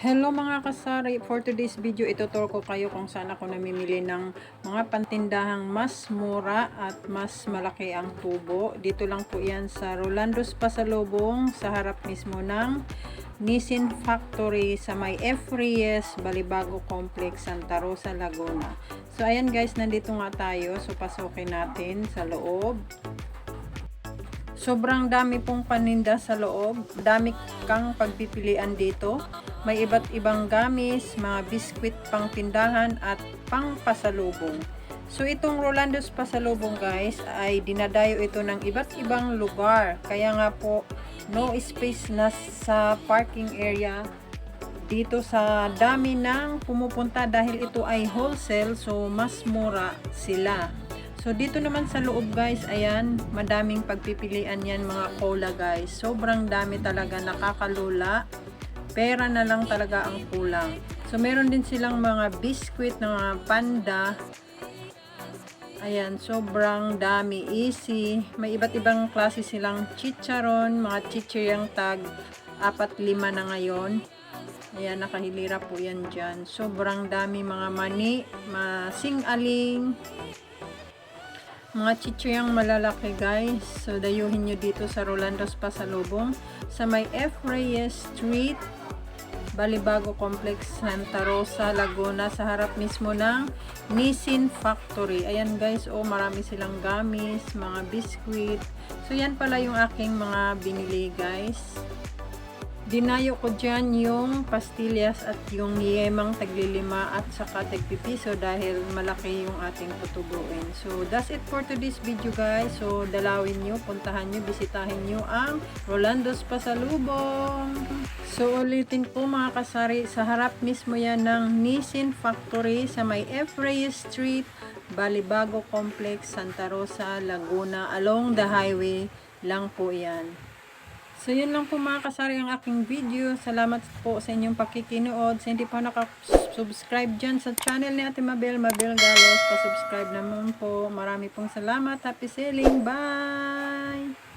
Hello mga kasari, for today's video ituturo ko kayo kung saan ako namimili ng mga pantindahang mas mura at mas malaki ang tubo. Dito lang po yan sa Rolando's Pasalubong sa harap mismo ng Nissin Factory sa may F. Reyes, Balibago Complex, Santa Rosa, Laguna. So ayan guys, nandito nga tayo. So pasukin natin sa loob. Sobrang dami pong paninda sa loob. Dami kang pagpipilian dito. May iba't ibang gamis, mga biskwit pang tindahan at pang pasalubong. So itong Rolando's pasalubong guys ay dinadayo ito ng iba't ibang lugar. Kaya nga po no space na sa parking area dito sa dami ng pumupunta dahil ito ay wholesale so mas mura sila. So, dito naman sa loob guys, ayan, madaming pagpipilian yan mga cola guys. Sobrang dami talaga, nakakalula. Pera na lang talaga ang kulang. So, meron din silang mga biscuit ng mga panda. Ayan, sobrang dami, easy. May iba't ibang klase silang chicharon, mga chichiryang tag, apat lima na ngayon. Ayan, nakahilira po yan dyan. Sobrang dami mga mani, masing-aling, mga chichiyang malalaki guys. So, dayuhin nyo dito sa Rolando's Pasalubong sa may F. Reyes Street, Balibago Complex, Santa Rosa, Laguna, sa harap mismo ng Nissin Factory. Ayan guys, oh, marami silang gamis, mga biscuit. So, yan pala yung aking mga binili guys. Dinayo ko dyan yung pastillas at yung yemang taglilima at saka tagpipiso dahil malaki yung ating tutubuin. So, that's it for today's video guys. So, dalawin nyo, puntahan nyo, bisitahin nyo ang Rolando's Pasalubong. So, ulitin po mga kasari, sa harap mismo yan ng Nissin Factory sa may F. Reyes Street, Balibago Complex, Santa Rosa, Laguna, along the highway lang po yan. So, yun lang po mga kasari ang aking video. Salamat po sa inyong pakikinood. Sa hindi pa nakasubscribe dyan sa channel ni Ate Mabel, Mabel Galos, pa-subscribe naman po. Marami pong salamat. Happy selling. Bye!